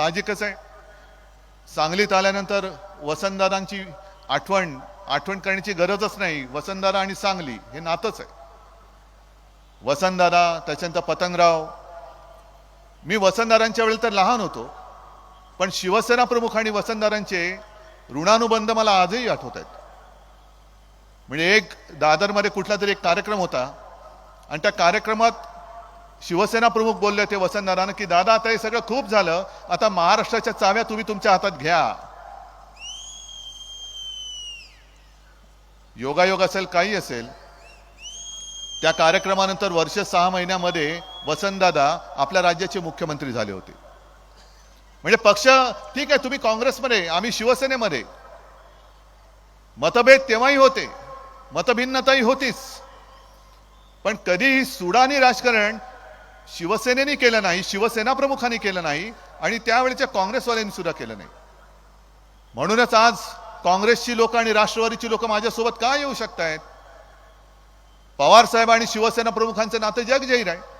साहजिकच आहे. सांगलीत आल्यानंतर वसंतदादांची आठवण आठवण करण्याची गरजच नाही. वसंतदादा आणि सांगली हे नातंच आहे. वसंतदादा त्याच्यानंतर पतंगराव. मी वसंतदादांच्या वेळेला तर लहान होतो. पण शिवसेना प्रमुख आणि वसंतदादांचे ऋणानुबंध मला आजही आठवत आहेत. म्हणजे एक दादरमध्ये कुठला तरी एक कार्यक्रम होता. आणि त्या कार्यक्रमात शिवसेना प्रमुख बोलले होते वसंतदादांना की दादा आता हे सगळं खूप झालं. आता महाराष्ट्राच्या चाव्या तुम्ही तुमच्या हातात घ्या. योगायोग असेल काही असेल त्या कार्यक्रमानंतर वर्ष सहा महिन्यामध्ये वसंतदादा आपल्या राज्याचे मुख्यमंत्री झाले होते. म्हणजे पक्ष ठीक आहे तुम्ही काँग्रेसमध्ये आम्ही शिवसेनेमध्ये. मतभेद तेव्हाही होते मतभिन्नताही होतीच. पण कधीही सुडानी राजकारण शिवसेनेने केलं नाही शिवसेना प्रमुखांनी केलं नाही आणि त्यावेळेच्या काँग्रेसवाल्यांनी सुद्धा केलं नाही. म्हणूनच आज काँग्रेसची लोक आणि राष्ट्रवादीची लोक माझ्यासोबत का येऊ शकतायत? पवार साहेब आणि शिवसेना प्रमुखांचं नातं जग जाहीर आहे.